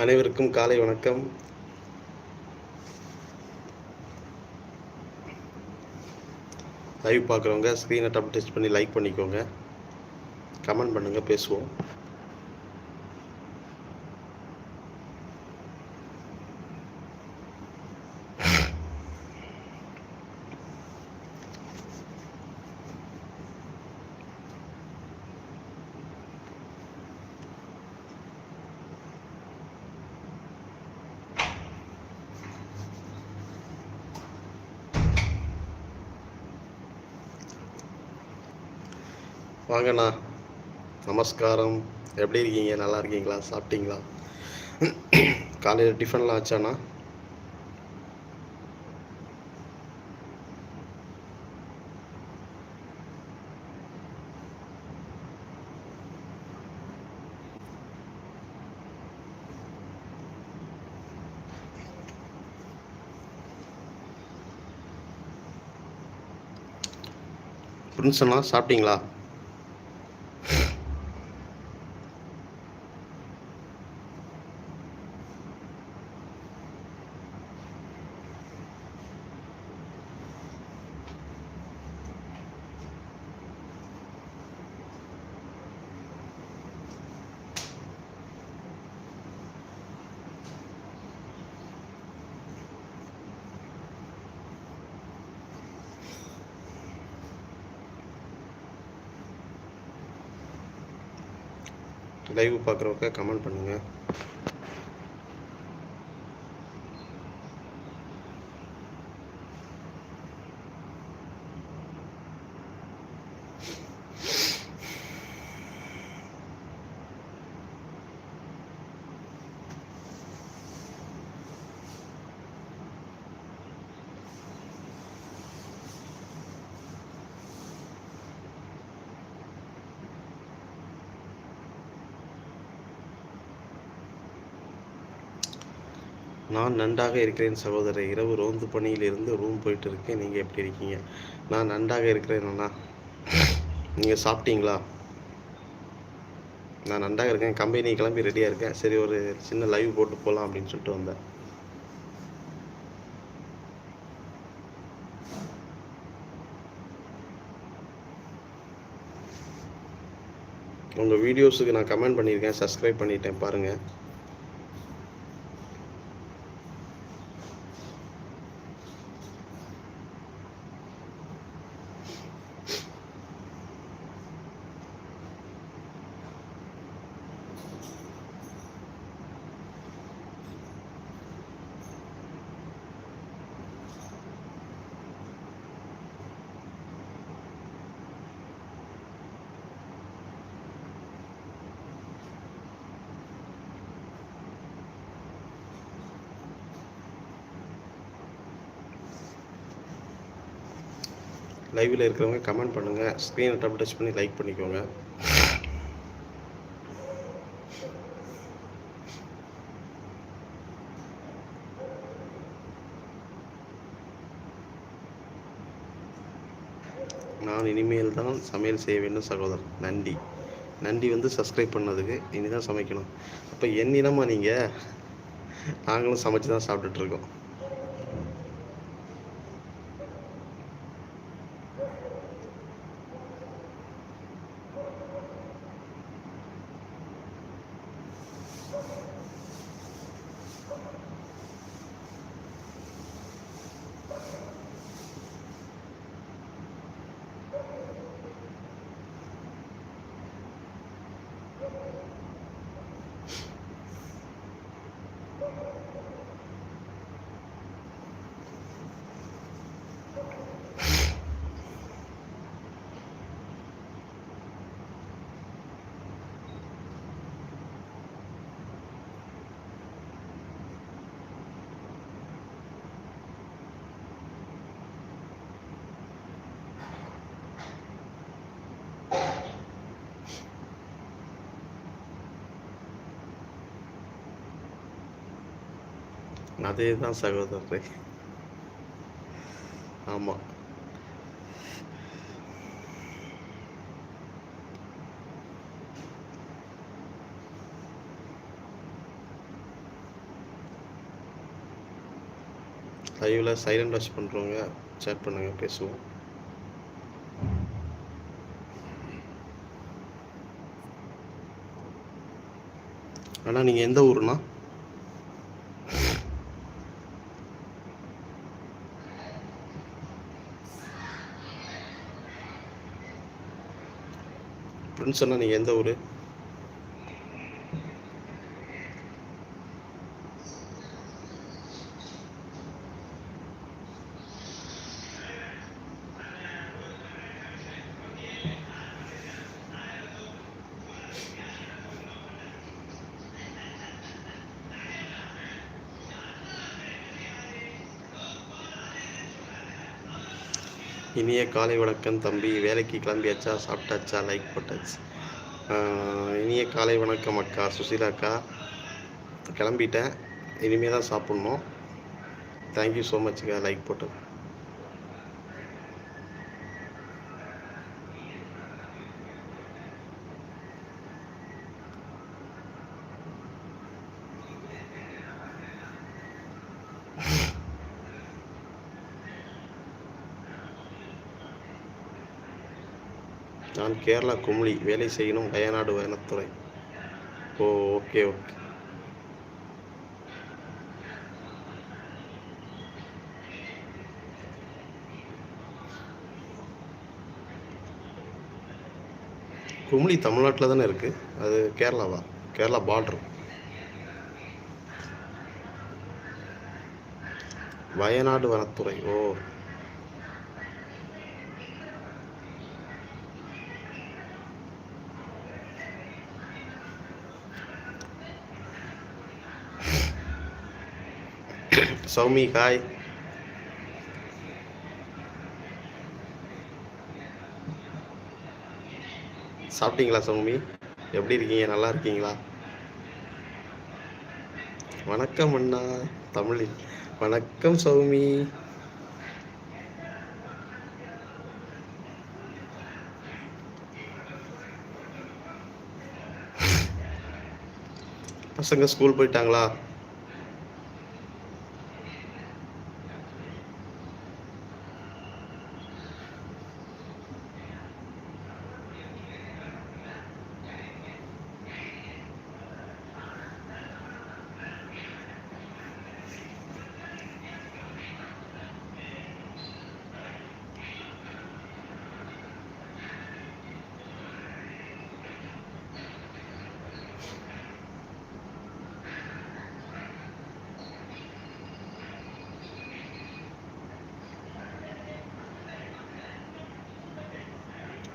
அனைவருக்கும் காலை வணக்கம். லைவ் பார்க்குறவங்க ஸ்க்ரீனை டப் டெஸ்ட் பண்ணி லைக் பண்ணிக்கோங்க. கமெண்ட் பண்ணுங்கள் பேசுவோம். வாங்கண்ணா. நமஸ்காரம். எப்படி இருக்கீங்க? நல்லா இருக்கீங்களா? சாப்பிட்டீங்களா? காலையில் டிஃபன்லாம் ஆச்சாண்ணா பிரின்ஸ் அண்ணா சாப்பிட்டீங்களா? லைவ் பார்க்குறவங்க கமெண்ட் பண்ணுங்கள் நான் நன்றாக இருக்கிறேன் சகோதரர். இரவு ரோந்து பணியில் இருந்து ரூம் போயிட்டு இருக்கேன் நீங்கள் எப்படி இருக்கீங்க? நான் நன்றாக இருக்கிறேன் அண்ணா. நீங்கள் சாப்பிட்டீங்களா? நான் நன்றாக இருக்கேன். கம்பெனி கிளம்பி ரெடியாக இருக்கேன். சரி ஒரு சின்ன லைவ் போட்டு போகலாம் அப்படின்னு சொல்லிட்டு வந்தேன். உங்கள் வீடியோஸுக்கு நான் கமெண்ட் பண்ணியிருக்கேன். சப்ஸ்கிரைப் பண்ணிட்டேன். பாருங்கள் லைவில் இருக்கிறவங்க கமெண்ட் பண்ணுங்கள் ஸ்க்ரீனை டப் டச் பண்ணி லைக் பண்ணிக்கோங்க. நான் இனிமேல் தான் சமையல் செய்ய வேண்டும் சகோதரர். நன்றி. நன்றி வந்து சப்ஸ்கிரைப் பண்ணதுக்கு இனி தான் சமைக்கணும். அப்போ என்னினமா நீங்கள் நாங்களும் சமைச்சு தான் சாப்பிட்டுட்டு அதே தான் சகோதரரை. ஆமாம் லைவில் சைலண்ட் வாட்ச் பண்ணுறவங்க சேட் பண்ணுங்கள் பேசுவோம். அண்ணா நீங்கள் எந்த ஊருண்ணா? அப்படின்னு சொன்னால் நீங்கள் எந்த ஊர்? இனிய காலை வணக்கம் தம்பி. வேலைக்கு கிளம்பியாச்சா? சாப்பிட்டாச்சா? லைக் போட்டாச்சு. இனிய காலை வணக்கம் அக்கா. சுசீலா அக்கா கிளம்பிட்டேன். இனிமேல் தான் சாப்பிட்ணும் தேங்க்யூ ஸோ மச்க்கா லைக் போட்டது நான் கேரளா கும்ளி வேலை செய்யணும் வயநாடு வனத்துறை. ஓ ஓகே ஓகே. கும்ளி தமிழ்நாட்டில் தானே இருக்குது அது கேரளாவா? கேரளா பார்டர் வயநாடு வனத்துறை. ஓ. சௌமி ஹாய் சாப்பிட்டீங்களா சௌமி. எப்படி இருக்கீங்க? நல்லா இருக்கீங்களா? வணக்கம் அண்ணா. தமிழில். வணக்கம் சௌமி. பசங்க ஸ்கூல் போயிட்டாங்களா?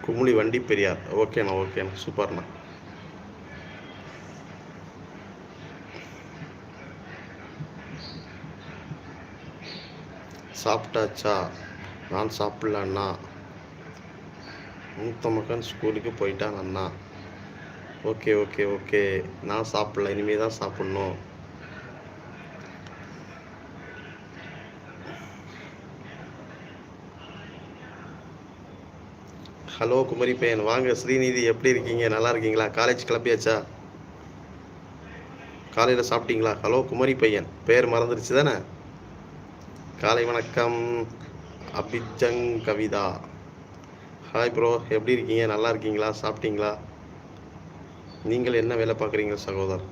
குமுளி வண்டி பெரியார். ஓகேண்ணா ஓகேண்ணா. சூப்பர்ண்ணா. சாப்பிட்டாச்சா? நான் சாப்பிடல அண்ணா மூத்த மகன் ஸ்கூலுக்கு போயிட்டான் அண்ணா. Okay okay okay. நான் சாப்பிடல இனிமேல் தான் சாப்பிட்ணும். ஹலோ குமரி பையன் வாங்க ஸ்ரீநிதி எப்படி இருக்கீங்க? நல்லா இருக்கீங்களா? காலேஜ் கிளம்பியாச்சா? காலையில் சாப்பிட்டீங்களா? ஹலோ குமரி பையன் பேர் மறந்துருச்சு தானே? காலை வணக்கம். அபிஜங் கவிதா. ஹாய் ப்ரோ எப்படி இருக்கீங்க? நல்லா இருக்கீங்களா? சாப்பிட்டீங்களா? நீங்கள் என்ன வேலை பார்க்குறீங்க சகோதரர்?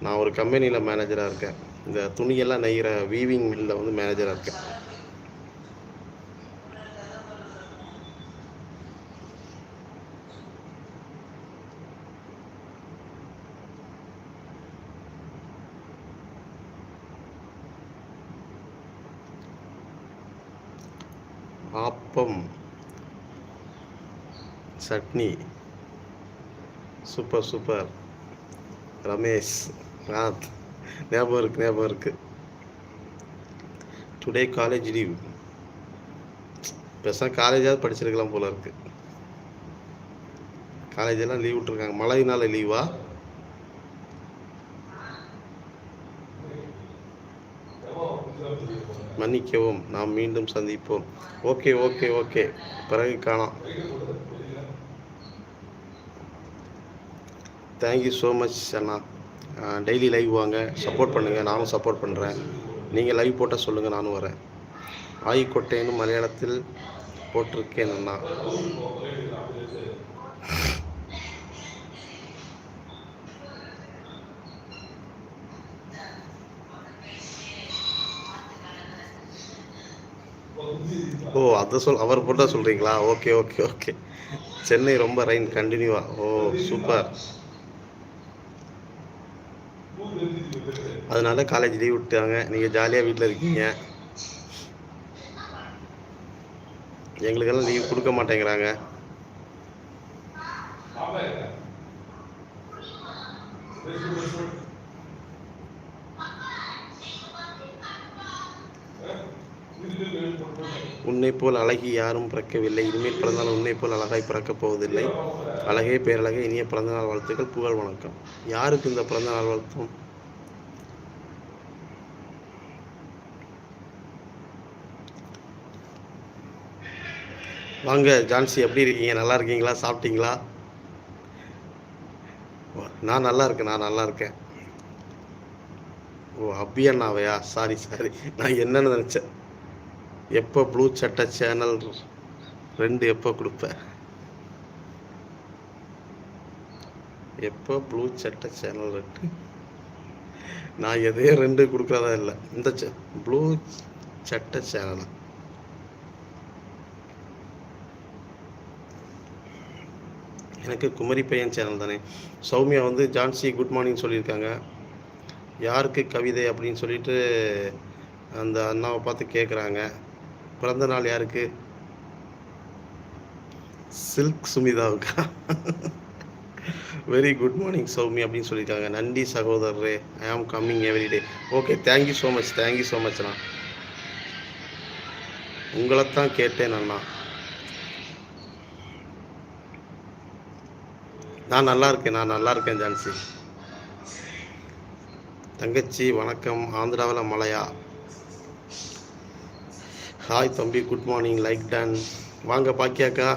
நான் ஒரு கம்பெனியில் மேனேஜராக இருக்கேன். இந்த துணியெல்லாம் நெய்கிற வீவிங் மில்லில் வந்து மேனேஜராக இருக்கேன். ஆப்பம் சட்னி சூப்பர் சூப்பர் ரமேஷ் ராத். ஞாபகம் இருக்கு ஞாபகம் இருக்கு. டுடே காலேஜ் லீவ் பெருசாக காலேஜாவது படிச்சிருக்கலாம் போல இருக்கு. காலேஜ் எல்லாம் லீவ் விட்டுருக்காங்க. மழைனால லீவா மன்னிக்கவும். நாம் மீண்டும் சந்திப்போம். Okay okay okay. பிறகு காணாம் தேங்க்யூ ஸோ மச் அண்ணா. டெய்லி லைவ் வாங்க. சப்போர்ட் பண்ணுங்கள் நானும் சப்போர்ட் பண்ணுறேன் நீங்கள் லைவ் போட்டால் சொல்லுங்கள் நானும் வரேன். ஆயிக்கொட்டைன்னு மலையாளத்தில் போட்டிருக்கேன் அண்ணா. ஓ அதை சொல் அவர் போட்டால் சொல்கிறீங்களா ஓகே ஓகே ஓகே. சென்னை ரொம்ப ரைன் கண்டினியூவா ஓ சூப்பர் அதனால காலேஜ் லீவ் விட்டாங்க நீங்கள் ஜாலியாக வீட்டில் இருக்கீங்க. எங்களுக்கெல்லாம் லீவ் கொடுக்க மாட்டேங்கிறாங்க. உன்னை போல் அழகி யாரும் பிறக்கவில்லை. இனிமேல் பிறந்தால் உன்னை போல் அழகாய் பிறக்கப் போவதில்லை. அழகே பேரழகே இனிய பிறந்தநாள் வாழ்த்துக்கள் புகழ் வணக்கம். யாருக்கு இந்த பிறந்தநாள் வாழ்த்தும்? வாங்க ஜான்சி எப்படி இருக்கீங்க? நல்லா இருக்கீங்களா? சாப்பிட்டீங்களா? நான் நல்லா இருக்கேன் நான் நல்லா இருக்கேன். ஓ அபியண்ணாவையா? Sorry sorry. நான் என்னென்னு நினச்சேன். எப்போ ப்ளூ சட்டை சேனல் ரெண்டு எப்போ கொடுப்பேன் எப்போ ப்ளூ சட்டை சேனல் ரெண்டு? நான் எதையும் ரெண்டு கொடுக்குறதா இல்லை. இந்த ப்ளூ சட்டை சேனல் எனக்கு குமரி பையன் சேனல் தானே. சௌமியா வந்து ஜான்சி குட் மார்னிங் சொல்லியிருக்காங்க. யாருக்கு கவிதை அப்படின்னு சொல்லிட்டு அந்த அண்ணாவை பார்த்து கேட்குறாங்க பிறந்த நாள் யாருக்கு? சில்க் சுமிதாவுக்கா? வெரி குட் மார்னிங் சௌமி அப்படின்னு சொல்லியிருக்காங்க. நன்றி சகோதரரே. I am coming everyday okay thank you so much thank you so மச்ண்ணா உங்களைத்தான் கேட்டேன் அண்ணா. நான் நல்லா இருக்கேன் நான் நல்லா இருக்கேன் ஜான்சி. தங்கச்சி வணக்கம். ஆந்திராவில் மலையா ஹாய் தம்பி. குட் மார்னிங் லைக் டன் வாங்க பாக்கியாக்கா.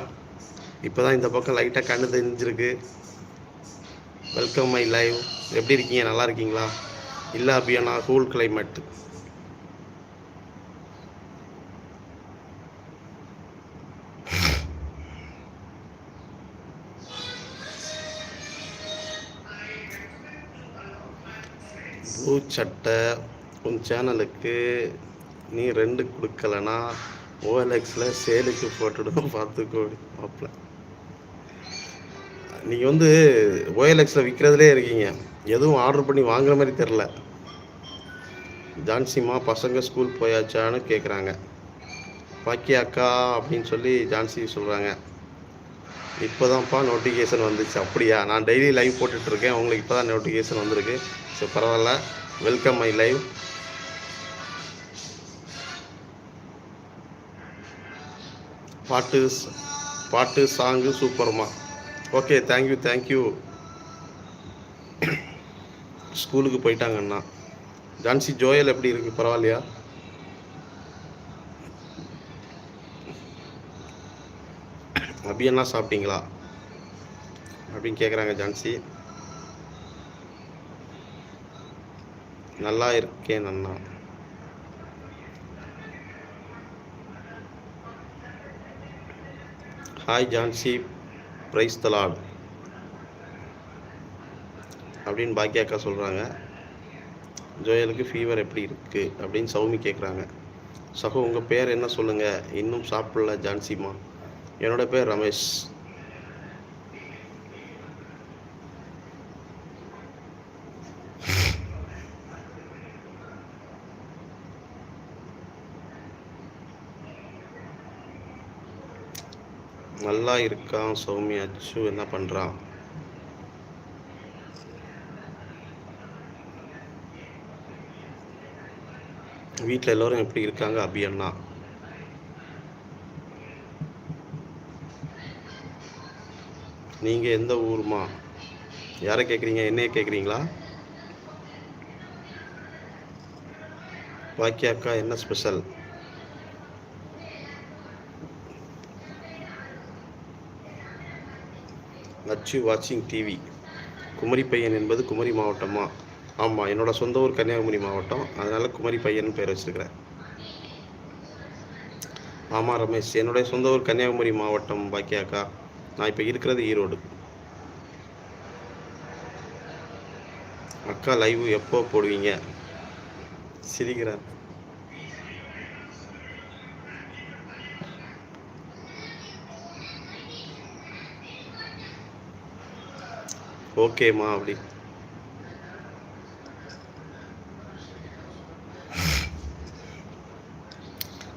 இப்போ தான் இந்த பக்கம் லைட்டாக கண்ணு தெரிஞ்சிருக்கு. வெல்கம் மை லைவ் எப்படி இருக்கீங்க? நல்லா இருக்கீங்களா? இல்லை அபியானா கூல் கிளைமேட் ப்ளூ சட்டை. உன் சேனலுக்கு நீ ரெண்டு கொடுக்கலனா ஓஎல்எக்ஸில் சேலுக்கு போட்டுடும் பார்த்துக்கோ மாப்பிள்ள நீங்கள் வந்து ஓஎல்எக்ஸில் விற்கிறதுலே இருக்கீங்க. எதுவும் ஆர்டர் பண்ணி வாங்குற மாதிரி தெரில ஜான்சிமா பசங்க ஸ்கூல் போயாச்சான்னு கேட்குறாங்க பாக்கி அக்கா அப்படின்னு சொல்லி ஜான்சி சொல்கிறாங்க இப்போதான்ப்பா நோட்டிஃபிகேஷன் வந்துச்சு. அப்படியா? நான் டெய்லி லைவ் போட்டுட்ருக்கேன் உங்களுக்கு இப்போ தான் நோட்டிஃபிகேஷன் வந்திருக்கு. ஸோ பரவாயில்ல. வெல்கம் மை லைவ் பாட்டு பாட்டு சாங்கு சூப்பர்மா. ஓகே தேங்க்யூ தேங்க்யூ ஸ்கூலுக்கு போயிட்டாங்க அண்ணா. ஜான்சி ஜோயல் எப்படி இருக்கு? பரவாயில்லையா? அபி என்ன சாப்பிட்டீங்களா? அப்படின்னு கேட்குறாங்க ஜான்சி. நல்லா இருக்கேன் அண்ணா. ஹாய் ஜான்சி பிரைஸ் தலாட் அப்படின்னு பாக்கியா அக்கா சொல்கிறாங்க ஜோயலுக்கு ஃபீவர் எப்படி இருக்குது அப்படின்னு சௌமி கேட்குறாங்க சகோ உங்கள் பேர் என்ன சொல்லுங்கள் இன்னும் சாப்பிடல ஜான்சிமா என்னோட பேர் ரமேஷ். தான் இருக்கான் சௌமி அச்சு என்ன பண்ணுறான் வீட்டில் எல்லோரும் எப்படி இருக்காங்க அபி அண்ணா? நீங்கள் எந்த ஊருமா? யாரை கேட்குறீங்க என்னைய கேட்குறீங்களா பாக்கியா அக்கா என்ன ஸ்பெஷல் நச்சு வாட்சிங் டிவி குமரி பையன் என்பது குமரி மாவட்டமா? ஆமாம் என்னோடய சொந்த ஊர் கன்னியாகுமரி மாவட்டம். அதனால் குமரி பையன் பேர் வச்சிருக்கிறேன். ஆமாம் ரமேஷ். என்னுடைய சொந்த ஊர் கன்னியாகுமரி மாவட்டம் பாக்கியாக்கா. நான் இப்போ இருக்கிறது ஈரோடு. அக்கா லைவ் எப்போ போடுவீங்க? சிரிக்கிறேன் ஓகேம்மா அப்படி.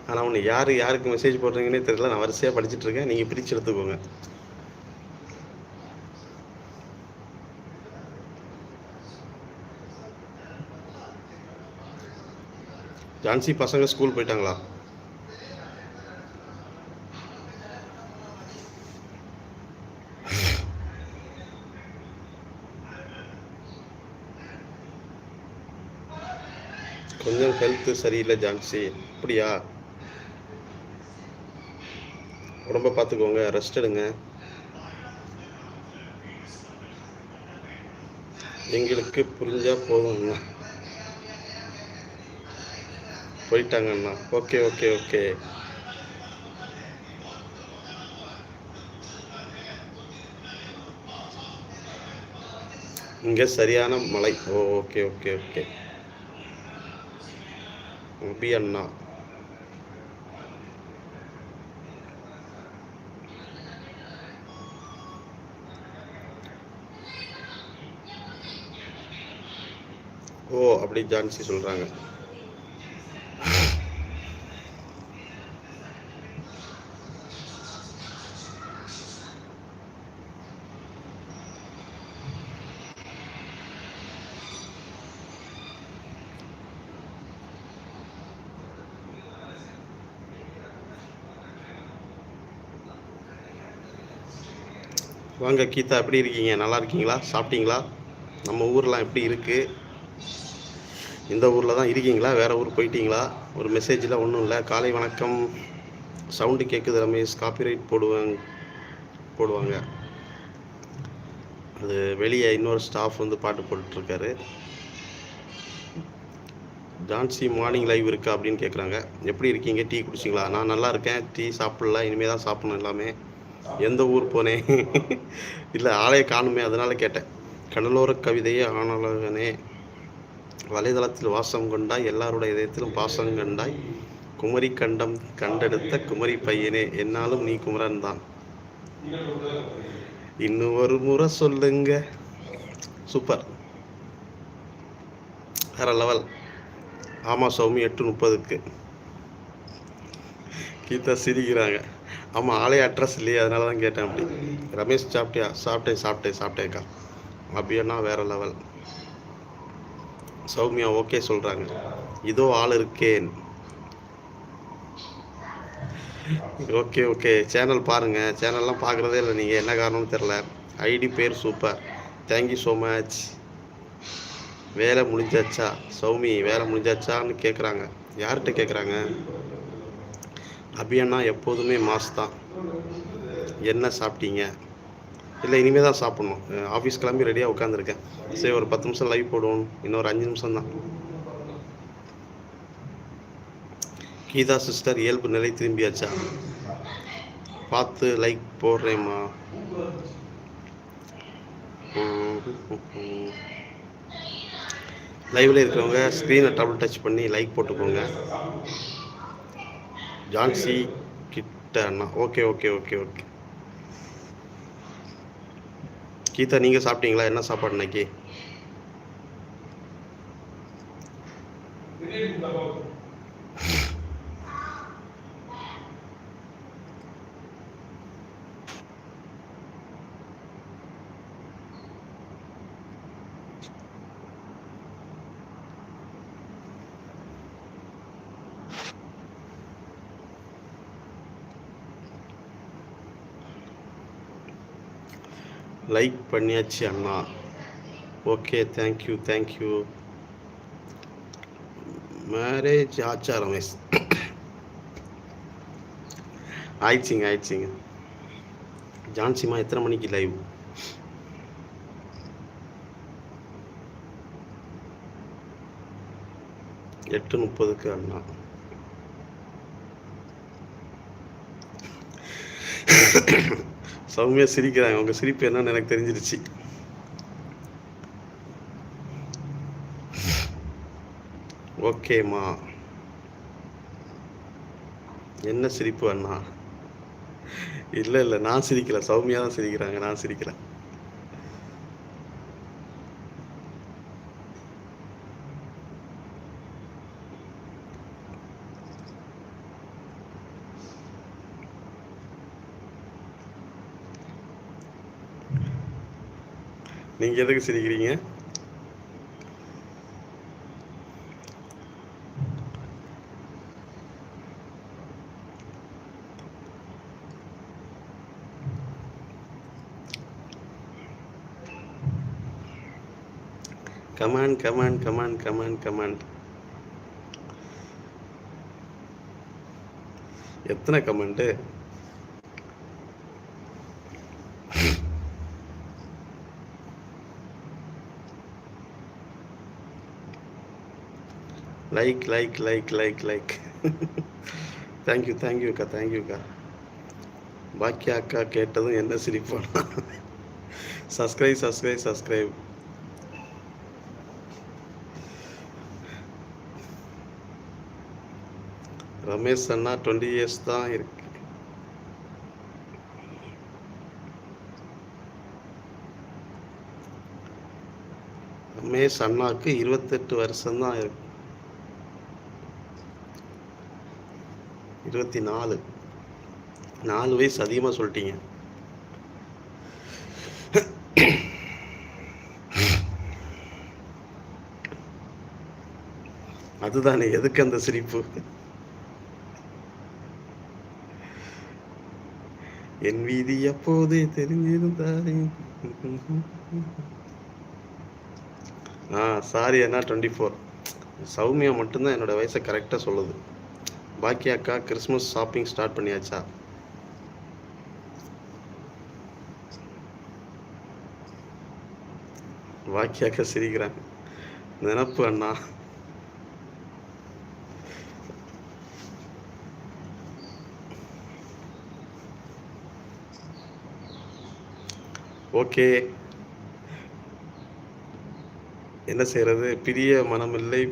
ஆனால் ஒன்று யார் யாருக்கு மெசேஜ் போடுறீங்கன்னே தெரியல. நான் வரிசையாக படிச்சுட்டு இருக்கேன். நீங்கள் பிரித்து எடுத்துக்கோங்க. ஜான்சி பசங்க ஸ்கூல் போயிட்டாங்களா? ஹெல்த்து சரியில்லை ஜான்சி. அப்படியா? உடம்ப பார்த்துக்கோங்க ரெஸ்ட் எடுங்க. எங்களுக்கு புரிஞ்சா போதும்ண்ணா போயிட்டாங்கண்ணா ஓகே ஓகே ஓகே. இங்கே சரியான மழை. ஓ ஓகே ஓகே ஓகே. அபி அண்ணா ஓ அப்படி ஜான்சி சொல்கிறாங்க வாங்க கீதா எப்படி இருக்கீங்க? நல்லா இருக்கீங்களா? சாப்பிட்டீங்களா? நம்ம ஊர்லாம் எப்படி இருக்குது இந்த ஊரில் தான் இருக்கீங்களா? வேறு ஊர் போயிட்டீங்களா? ஒரு மெசேஜில் ஒன்றும் இல்லை. காலை வணக்கம். சவுண்டு கேட்குது ரமேஷ். காப்பிரைட் போடுவாங்க போடுவாங்க. அது வெளியே இன்னொரு ஸ்டாஃப் வந்து பாட்டு போட்டுட்ருக்காரு. ஜான்சி மார்னிங் லைவ் இருக்கா அப்படின்னு கேட்குறாங்க எப்படி இருக்கீங்க? டீ குடிச்சிங்களா? நான் நல்லா இருக்கேன். டீ சாப்பிடல. இனிமேல் தான் சாப்பிட்ணும் எல்லாமே. எந்த ஊர் போனேன் இல்லை ஆளைய காணுமே அதனால கேட்டேன். கடலோர கவிதையே ஆனழகனே வலைதளத்தில் வாசம் கொண்டாய் எல்லாருடைய இதயத்திலும் பாசம் கண்டாய். குமரி கண்டம் கண்டெடுத்த குமரி பையனே என்னாலும் நீ குமரன் தான். இன்னும் ஒரு முறை சொல்லுங்க. சூப்பர். வேற லெவல். ஆமாம் சௌமி எட்டு முப்பதுக்கு. கீதா சிரிக்கிறாங்க. ஆமாம் ஆளே அட்ரஸ் இல்லையே அதனால தான் கேட்டேன் அப்படி. ரமேஷ் சாப்பிட்டியா? சாப்பிட்டேன் சாப்பிட்டேன் சாப்பிட்டேக்கா அப்படின்னா வேறு லெவல் சௌமியா ஓகே சொல்கிறாங்க இதோ ஆள் இருக்கேன். ஓகே ஓகே சேனல் பாருங்கள் சேனல்லாம் பார்க்குறதே இல்லை நீங்கள் என்ன காரணம்னு தெரில ஐடி பேர் சூப்பர் தேங்க்யூ ஸோ மச் வேலை முடிஞ்சாச்சா? சௌமி வேலை முடிஞ்சாச்சான்னு கேட்குறாங்க யார்கிட்ட கேட்குறாங்க அபியண்ணா எப்போதுமே மாஸ் தான். என்ன சாப்பிட்டீங்க? இல்லை இனிமேல் தான் சாப்பிட்ணும். ஆஃபீஸ் கிளம்பி ரெடியாக உட்காந்துருக்கேன் சரி ஒரு பத்து நிமிஷம் லைவ் போடுவோம். இன்னொரு அஞ்சு நிமிஷம் தான். கீதா சிஸ்டர் இயல்பு நிலை திரும்பியாச்சா? பார்த்து லைக் போடுறேம்மா. லைவில் இருக்கிறவங்க ஸ்க்ரீனை டபுள் டச் பண்ணி லைக் போட்டுக்கோங்க. ஜான்சி கிட்ட அண்ணா. Okay okay okay okay. Geetha நீங்கள் சாப்பிட்டீங்களா? என்ன சாப்பாடு இன்னைக்கு? லைக் பண்ணியாச்சு அண்ணா. Okay thank you thank you marriage ஆச்சா ரமேஷ் ஆயிடுச்சிங்க ஆயிடுச்சிங்க. ஜான்சிமா எத்தனை மணிக்கு லைவ் எட்டு முப்பதுக்கு அண்ணா. சௌமியா சிரிக்கிறாங்க. உங்க சிரிப்பு என்னன்னு எனக்கு தெரிஞ்சிருச்சு. ஓகேம்மா என்ன சிரிப்பு அண்ணா? இல்லை இல்லை நான் சிரிக்கல. சௌமியா தான் சிரிக்கிறாங்க. நான் சிரிக்கிறேன் நீங்க எதுக்கு சிரிக்கிறீங்க? Come on come on come on come on come on எத்தனை comment like like like like like thank you thank you அக்கா தேங்க்யூ அக்கா. பாக்கியா அக்கா கேட்டதும் என்ன சிரிப்பானா சப்ஸ்கிரைப் சப்ஸ்கிரைப் சப்ஸ்கிரைப் ரமேஷ் அண்ணா டுவெண்ட்டி இயர்ஸ் தான் இருக்கு. ரமேஷ் அண்ணாக்கு இருபத்தெட்டு வருஷம் தான் இருக்கு. இருபத்தி நாலு. நாலு வயசு அதிகமாக சொல்லிட்டீங்க. அதுதானே எதுக்கு அந்த சிரிப்பு? என் வீதி எப்போதே தெரிஞ்சிருந்தாரே. ஆ சாரி அண்ணா டுவெண்ட்டி ஃபோர் சௌமியா மட்டும்தான் என்னோட வயசை கரெக்டாக சொல்லுது. பாக்கி அக்கா கிறிஸ்மஸ் ஷாப்பிங் ஸ்டார்ட் பண்ணியாச்சா? பாக்கி அக்கா சிரிக்கிறாங்க. நினப்பு அண்ணா. ஓகே. என்ன செய்கிறது பிரிய மனமில்லை.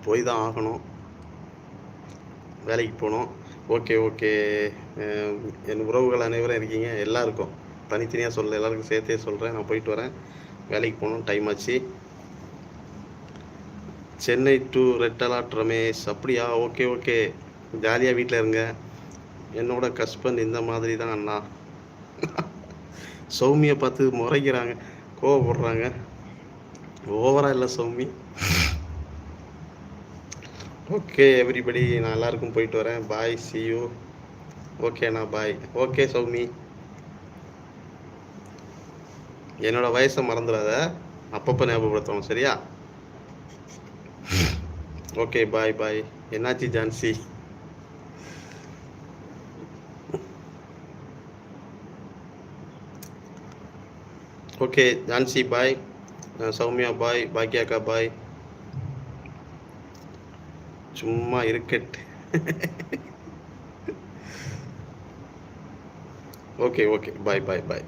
போய் தான் ஆகணும். வேலைக்கு போகணும். Okay okay. என் உறவுகள் அனைவரும் இருக்கீங்க. எல்லாருக்கும் தனித்தனியாக சொல்ல எல்லாருக்கும் சேர்த்தே சொல்கிறேன் நான் போயிட்டு வரேன். வேலைக்கு போகணும் டைம் ஆச்சு. Chennai to red alert Ramesh. அப்படியா? Okay okay. ஜாலியாக வீட்டில் இருங்க. என்னோட ஹஸ்பண்ட் இந்த மாதிரி தான் அண்ணா. சௌமியை பார்த்து முறைக்கிறாங்க. கோவப்படுறாங்க. ஓவராக இல்லை சௌமி. ஓகே எவ்ரிபடி நான் எல்லாருக்கும் போயிட்டு வரேன். பாய் சி யூ ஓகேண்ணா பாய் ஓகே சௌமி. என்னோட வயசை மறந்துடாத. அப்பப்போ ஞாபகப்படுத்தணும் சரியா? ஓகே பாய் பாய் என்னாச்சு Jhansi? Okay Jhansi bye Soumya bye பாக்கியாக்கா bye சும்மா இருக்கட்டு. ஓகே ஓகே பாய் பாய் பாய்